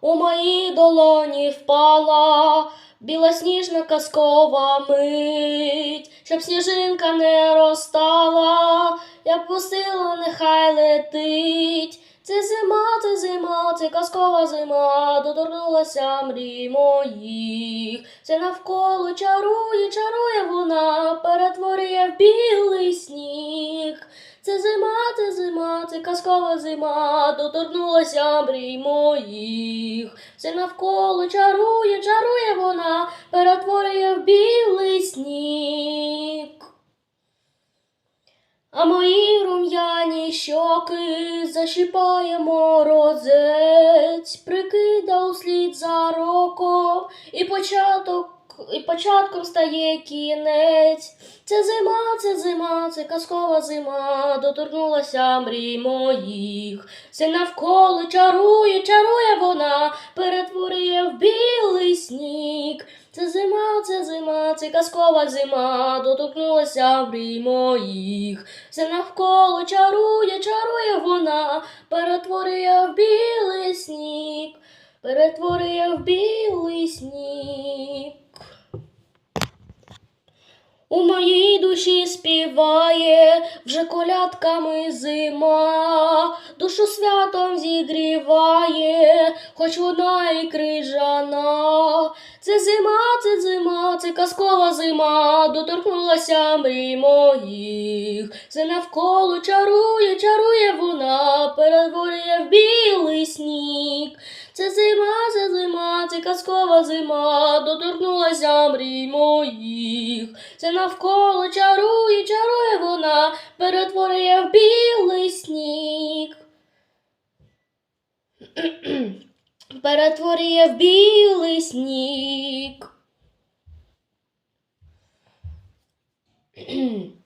У моїй долоні впала білосніжна казкова мить, щоб сніжинка не розстала, я б пустила, нехай летить. Це зима, це зима, це казкова зима, доторкнулася мрій моїх. Це навколо чарує, чарує вона, перетворює в сніг. Це зима, це казкова зима, доторкнулася мрій моїх. Все навколо чарує, чарує вона, перетворює в білий сніг. А мої рум'яні щоки защіпає морозець, прикида услід за роком, і початок, і початком стає кінець. Це зима, це зима, це казкова зима, доторкнулася мрій моїх. Все навколо чарує, чарує вона, перетворює в білий сніг. Це зима, це зима, це казкова зима, доторкнулася мрій моїх. Все навколо чарує, чарує вона, перетворює в білий сніг, перетворює в білий сніг. У моїй душі співає вже колядками зима, душу святом зігріває, хоч вона і крижана. Це зима, це зима, це казкова зима, доторкнулася мрій моїх. Все навколо чарує, чарує вона, перетворює в білий сніг. Це зима, це зима, це казкова зима, доторкнулася мрій моїх. Це навколо чарує, чарує вона, перетворює в білий сніг. перетворює в білий сніг.